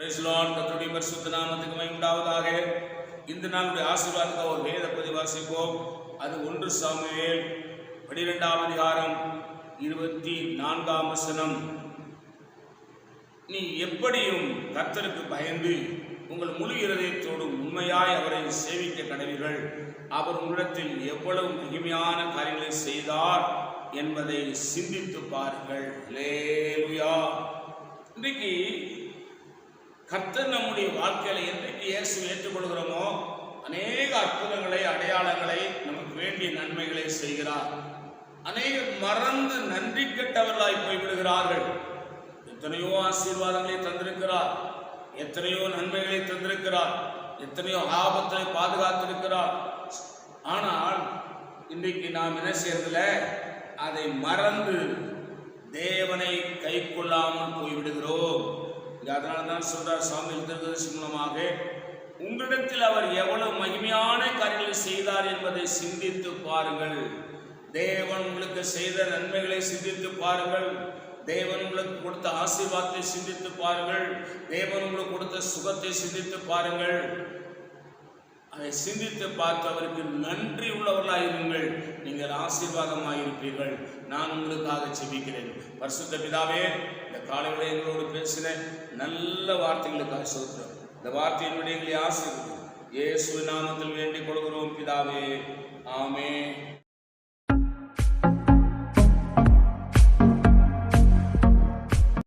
Praise the பரிசுத்த நாமத்துக்கு மகிமை இந்த நாளுடைய ஆசீர்வாதத்துக்கு ஒரு வேத பதிவாசிப்போம் அது ஒன்று சாமுவேல் பனிரெண்டாம் அதிகாரம் இருபத்தி நான்காம் வசனம். நீ எப்படியும் கர்த்தருக்கு பயந்து உங்கள் முழு இருதயத்தோடும் உண்மையாய் அவரை சேவிக்க கடவீர்கள். அவர் உங்களிடத்தில் எவ்வளவு மகிமையான காரியங்களை செய்தார் என்பதை சிந்தித்து பாருங்கள். இன்றைக்கு கர்த்தர் நம்முடைய வாழ்க்கையில என்றைக்கு இயேசு ஏற்றுக்கொள்கிறோமோ அநேக அற்புதங்களை அடையாளங்களை நமக்கு வேண்டிய நன்மைகளை செய்கிறார். அநேகர் மறந்து நன்றி கெட்டவர்களாய் போய்விடுகிறார்கள். எத்தனையோ ஆசீர்வாதங்களை தந்திருக்கிறார். எத்தனையோ நன்மைகளை தந்திருக்கிறார். எத்தனையோ ஆபத்தை பாதுகாத்திருக்கிறார். ஆனால் இன்றைக்கு நாம் என்ன செய்யறதுல அதை மறந்து தேவனை கை கொள்ளாமல் போய்விடுகிறோம். இது அதனால தான் சொல்றார் சாமி திருதர்சி மூலமாக உங்களிடத்தில் அவர் எவ்வளவு மகிமையான காரியங்களை செய்தார் என்பதை சிந்தித்து பாருங்கள். தேவன் உங்களுக்கு செய்த நன்மைகளை சிந்தித்து பாருங்கள். தேவன் உங்களுக்கு கொடுத்த ஆசீர்வாதத்தை சிந்தித்து பாருங்கள். தேவன் உங்களுக்கு கொடுத்த சுகத்தை சிந்தித்து பாருங்கள். அதை சிந்தித்து பார்த்து அவருக்கு நன்றி உள்ளவர்களாக இருங்கள் நீங்கள் ஆசீர்வாதமாக இருப்பீர்கள் நான் உங்களுக்காக செபிக்கிறேன் பரிசுத்த பிதாவே இந்த காலையில் எங்களோடு பேசின நல்ல வார்த்தைகளுக்காக சொல்கிறோம் இந்த வார்த்தையினுடைய எங்களை ஆசீர்வதி இயேசு நாமத்தில் வேண்டிக் கொள்கிறோம் பிதாவே. ஆமே